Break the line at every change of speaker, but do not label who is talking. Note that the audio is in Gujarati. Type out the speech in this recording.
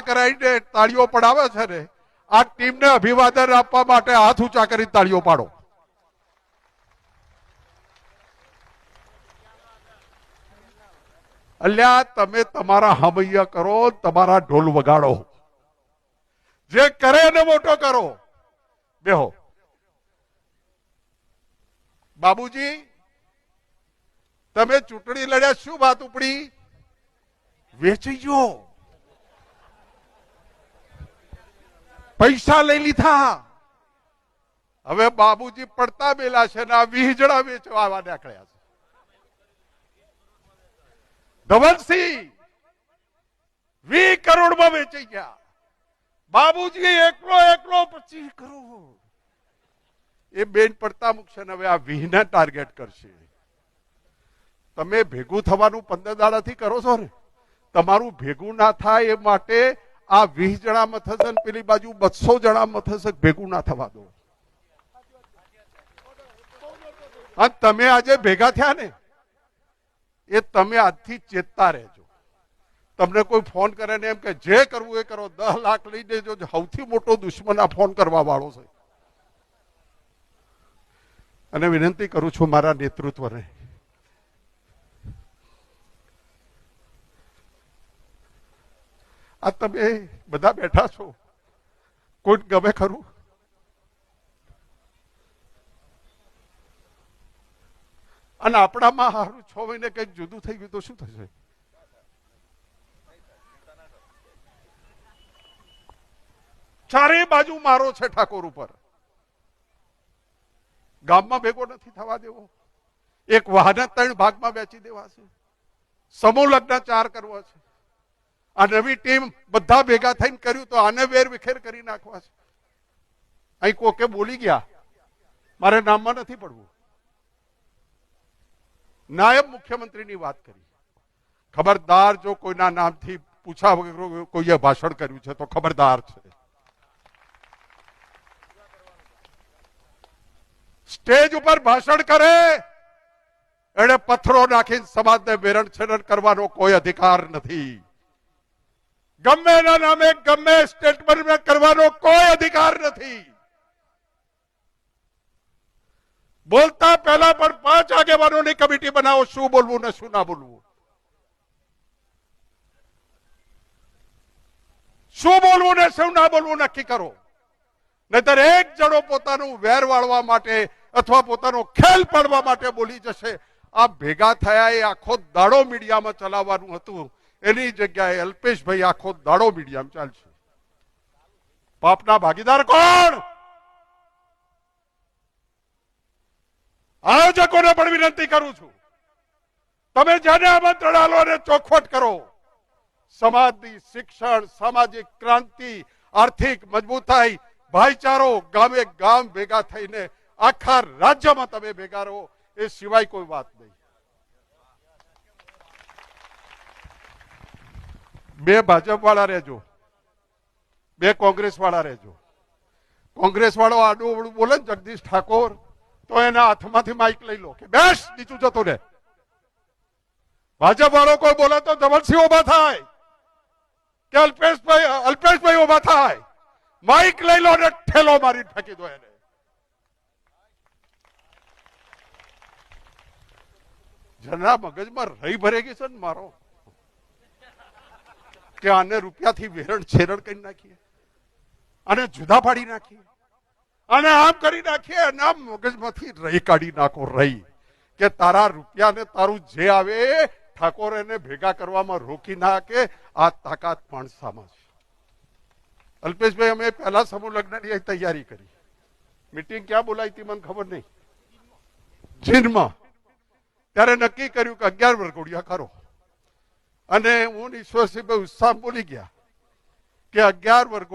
કરાવીને તાળીઓ પડાવે છે ને, આ ટીમને અભિવાદન આપવા માટે હાથ ઊંચા કરી તાળીઓ પાડો. અલ્યા, તમે તમારા હમૈયા કરો, તમારા ઢોલ વગાડો. જે કરે એને મોટો કરો. બેહો. બાબુજી, તમે ચૂંટણી લડ્યા, શું વાત ઉપડી? વેચી ગયો. પૈસા લઈ લીધા. હવે બાબુજી પડતા બેલા છે ને આ વીજળા વેચવા નીકળ્યા છે. ધવનસિંહ વી કરોડમાં વેચાઈ ગયા. બાબુજી એકલો એકલો પચીસ કરોડ. એ બેન પડતા મૂકશે ને હવે આ વીહને ટાર્ગેટ કરશે. તમે ભેગું થવાનું પંદર દાડાથી કરો છો ને? તમારું ભેગું ના થાય એ માટે આ વીસ જણા ને પેલી બાજુ બસો જણા થશે ભેગું ના થવા દો. તમે આજે ભેગા થયા ને, એ તમે આજથી ચેતતા રહેજો. તમને કોઈ ફોન કરે ને એમ કે જે કરવું એ કરો દસ લાખ લઈ દેજો સૌથી મોટો દુશ્મન આ ફોન કરવા વાળો છે. અને વિનંતી કરું છું મારા નેતૃત્વને આ તમે બધા બેઠા છો. કોઈ ગમે ખરું? અને આપણામાં હારું છ મહિને કંઈક જુદું થઈ ગયું તો શું થશે? ચારે બાજુ મારો છે ઠાકોર ઉપર. ગામમાં ભેગો નથી થવા દેવો. એક વાહન ત્રણ ભાગમાં વેચી દેવા છે સમૂહ લગ્ન ચાર કરવા છે. આ નવી ટીમ બધા ભેગા થઈને કર્યું તો આને વેર વિખેર કરી નાખવા છે. અહીં કોકે બોલી ગયા, મારે નામમાં નથી પડવું. નાયબ મુખ્યમંત્રીની વાત કરી. ખબરદાર જો કોઈના નામથી પૂછા વગર કોઈએ ભાષણ કર્યું છે તો ખબરદાર છે. સ્ટેજ ઉપર ભાષણ કરે એને પથ્થરો નાખીને સમાજને વેરણ છેરણ કરવાનો કોઈ અધિકાર નથી. ગમે એના નામે, ગમે સ્ટેટમેન્ટ કરવાનો કોઈ અધિકાર નથી. બોલતા પહેલા પણ પાંચ આગેવાનોની કમિટી બનાવો, શું બોલવું ને શું ના બોલવું. શું બોલવું ને શું ના બોલવું નક્કી કરો. નહીતર એક જણો પોતાનું વેર વાળવા માટે અથવા પોતાનો ખેલ પાડવા માટે બોલી જશે. આ ભેગા થયા એ આખો દાડો મીડિયામાં ચલાવવાનું હતું. એની જગ્યાએ અલ્પેશભાઈ આખો દાડો મીડિયામાં ચાલશે. પાપના ભાગીદાર કોણ? આયોજકોને પણ વિનંતી કરું છું. તમે જેને આમંત્રણ આલો અને ચોખવટ કરો. સમાજની શિક્ષણ, સામાજિક ક્રાંતિ, આર્થિક મજબૂતાઈ ભાઈચારો ગામે ગામ ભેગા થઈને આખા રાજ્યમાં તમે ભેગા રહો, એ સિવાય કોઈ વાત નહીં. બે ભાજપ વાળા રહેજો. બે કોંગ્રેસ વાળા રહેજો. કોંગ્રેસ વાળો આડું અવડું બોલે જગદીશ ઠાકોર, તો એના હાથમાંથી માઇક લઈ લો કે બેસ, નીચું જતો રે ભાજપ વાળો કોઈ બોલે તો ધવલસિંહ ઊભા થાય. કે અલ્પેશભાઈ અલ્પેશભાઈ ઊભા થાય. માઇક લઈ લો ને ઠેલો મારી ફેંકી દો એને. જના મગજમાં રહી ભરે ગઈ છે ને મારો. કે આને રૂપિયાથી વેરણ છેરણ કરી નાખીએ. અને જુદા પાડી નાખીએ. અને આમ કરી નાખીએ અને આમ મગજમાંથી રહી કાઢી નાખો રહી કે તારા રૂપિયાને તારું જે આવે ઠાકોર એને ભેગા કરવામાં રોકી નાખે, આ તાકાત માણસામાં છે. અલ્પેશભાઈ, અમે પહેલા સમૂહ લગ્નની તૈયારી કરી. મીટિંગ ક્યાં બોલાવી હતી મને ખબર નહીં. જીનમાં ત્યારે નક્કી કર્યું કે અગિયાર વરઘોડિયા કરો અને હું ઈશ્વરસિંહભાઈ ઉત્સાહ બોલી ગયા કે અગિયાર વર્ગો